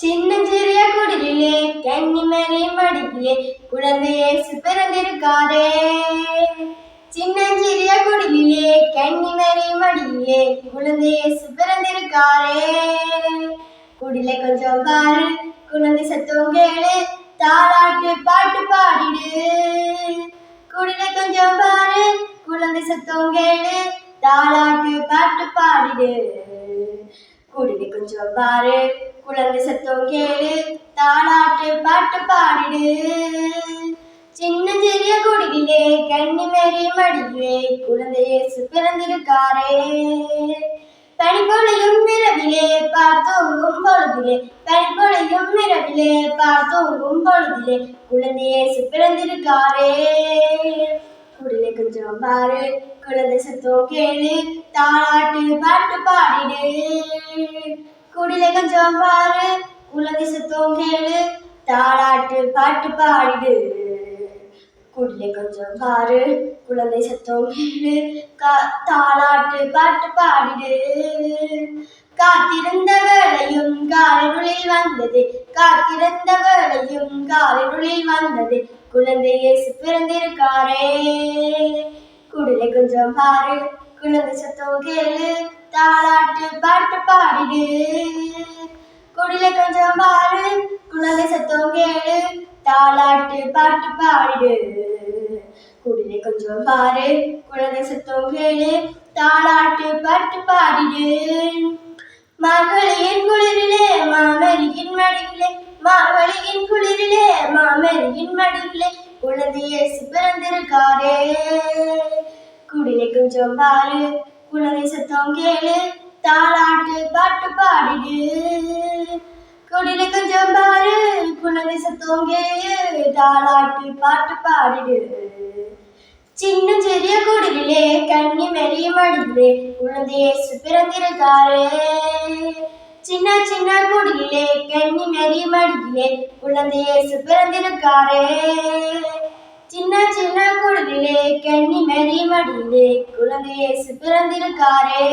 சின்னஞ்சிறிய குடிலே கன்னிமணி மடியிலே குழந்தையே இயேசு பிறந்திருக்காரே. சின்னஞ்சிறிய குடிலே கன்னிமணி மடியிலே குழந்தையே பிறந்திருக்காரே. குடிலே கொஞ்சம் பாரு குழந்தை சத்தம் கேளு தாளாட்டு பாட்டு பாடிடு. குடிலே கொஞ்சம் பாரு குழந்தை சத்தம் கேளு தாளாட்டு பாட்டு பாடிடு. குடிலே கொஞ்சம் பாரு குழந்தை சத்தம் கேளு தாளாட்டு பாட்டு பாடிடு. சின்ன சிறிய குடிலே கன்னிமேரி மடியிலே குழந்தை இயேசு பிறந்திருக்காரே. பனிப்பொழியும் இரவிலே பார்த்தோங்கும் பொழுதிலே பனிப்பொழியும் இரவிலே பார்த்தோங்கும் பொழுதிலே குழந்தை இயேசு பிறந்திருக்காரே. குடிலே கொஞ்சம் பாரு குழந்தை சத்தம் கேளு தாளாட்டு பாட்டு பாடிடு. குடிலே கொஞ்சம் பாரு குழந்தை சத்தம் கேளு தாளாட்டு பாட்டு பாடிடு. குடிலை கொஞ்சம் பாரு குழந்தை சத்தம் கேளு கா- தாளாட்டு பாட்டு பாடிடு. காத்திருந்த வேளையும் காரருளில் வந்தது காத்திருந்த வேளையும் காரருளில் வந்தது குழந்தை இயேசு பிறந்திருக்காரே. குடிலை கொஞ்சம் பாரு குழந்தை சத்தம் கேளு தாளாட்டு பாட்டு பாடிடு குடில கொஞ்சம் பாடு குழந்தை சத்தம் கேடு தாளாட்டு பாட்டு பாடிடு குடில கொஞ்சம் பாரு குழந்தை சத்தம் கேளு தாளாட்டு பாட்டு பாடிடு. மகளின் குளிரிலே மாமரியின் மடியிலே மகளின் குளிரிலே மாமரியின் மடியிலே குழந்தையே இயேசு பிறந்திருக்காரே. குடிலை கொஞ்சம் பாரு குழந்தை சத்தம் கேளு தாளாட்டு பாட்டு பாடிடு. குடிலை கொஞ்சம் பாரு குழந்தை சத்தம் தாளாட்டு பாட்டு பாடிடு. சின்ன சிறிய குடிலே கண்ணி மெரிய மடிதிலே குழந்தை இயேசு பிறந்திருக்காரே. சின்ன சின்ன குடிலே கண்ணி மெரிய மடிதிலே குழந்தை இயேசு பிறந்திருக்காரே. சின்ன சின்ன குடிலே கண்ணி மெரிய மடிதிலே குழந்தை இயேசு பிறந்திருக்காரே.